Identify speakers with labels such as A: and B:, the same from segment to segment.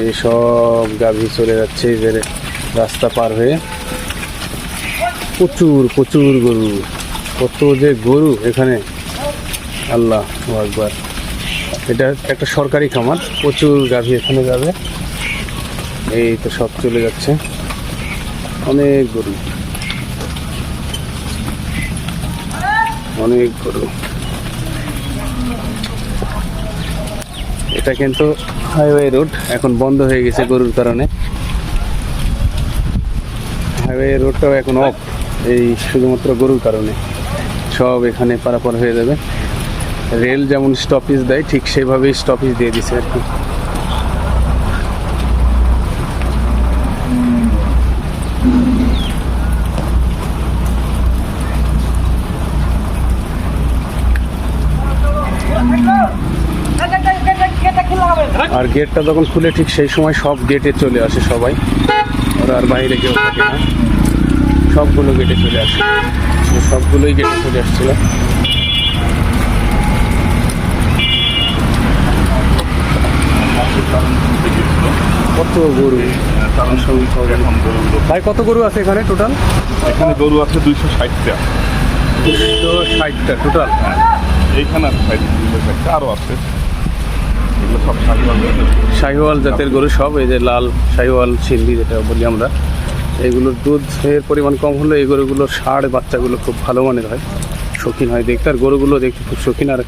A: এই সব গাভী চলে যাচ্ছে যে রাস্তা পার হয়ে। প্রচুর প্রচুর গরু। কত যে গরু এখানে। আল্লাহ একবার এটা একটা সরকারি খামার, প্রচুর গাভী এখানে যাবে। এই তো সব চলে যাচ্ছে। অনেক গরু। অনেক গরু। এটা কিন্তু হাইওয়ে রোড এখন বন্ধ হয়ে গেছে গরুর কারণে। হাইওয়ে রোডটাও এখন অফ এই শুধুমাত্র গরুর কারণে। সব এখানে পারাপার হয়ে যাবে। রেল যেমন স্টপেজ দেয়, ঠিক সেভাবেই স্টপেজ দিয়ে দিছে আর কি। আর গেটটা যখন খুলে ঠিক সেই সময় সব গেটে চলে আসে সবাই। ওরা আর বাইরে কেউ থাকে না। সবগুলো গেটে চলে আসে। সবগুলোই গেটে চলে আসছিল। কত গরু? ভাই কত গরু আছে এখানে টোটাল
B: এখানে গরু আছে দুইশো ষাটটা।
A: দুশো ষাটটা টোটাল
B: এইখানে আছে ষাট দুইশো ষাটটা। আরও আছে। এগুলো সব শাহিওয়াল
A: শাহিওয়াল জাতের গরু সব, এই যে লাল শাহিওয়াল সিন্ধি যেটা বলি আমরা। এগুলোর দুধের পরিমাণ কম হলে এই গরুগুলোর ষাঁড় বাচ্চাগুলো খুব ভালো মানের হয়। শৌখিন হয়। দেখতে আর গরুগুলো দেখতে খুব শৌখিন আর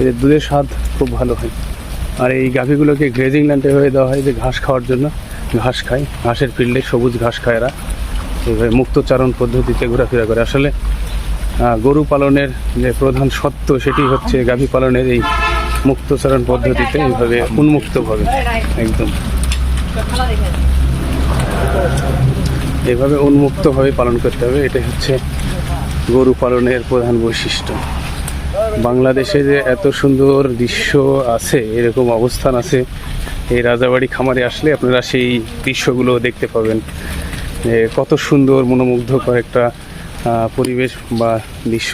A: এদের দুধের স্বাদ খুব ভালো হয়। আর এই গাভীগুলোকে গ্রেজিং ল্যান্ডে হয়ে দেওয়া হয় যে ঘাস খাওয়ার জন্য। ঘাস খায়। ঘাসের ফিল্ডে সবুজ ঘাস খায় এরা। এইভাবে মুক্তচারণ পদ্ধতিতে ঘোরাফেরা করে। আসলে গরু পালনের যে প্রধান সত্য সেটি হচ্ছে গাভী পালনের এই মুক্তচারণ পদ্ধতিতে এইভাবে উন্মুক্তভাবে একদম। এভাবে উন্মুক্তভাবে পালন করতে হবে, এটাই হচ্ছে গরু পালনের প্রধান বৈশিষ্ট্য। বাংলাদেশে যে এত সুন্দর দৃশ্য আছে, এরকম অবস্থান আছে, এই রাজাবাড়ি খামারে আসলে আপনারা সেই দৃশ্যগুলো দেখতে পাবেন। যে কত সুন্দর মনোমুগ্ধকর একটা পরিবেশ বা দৃশ্য।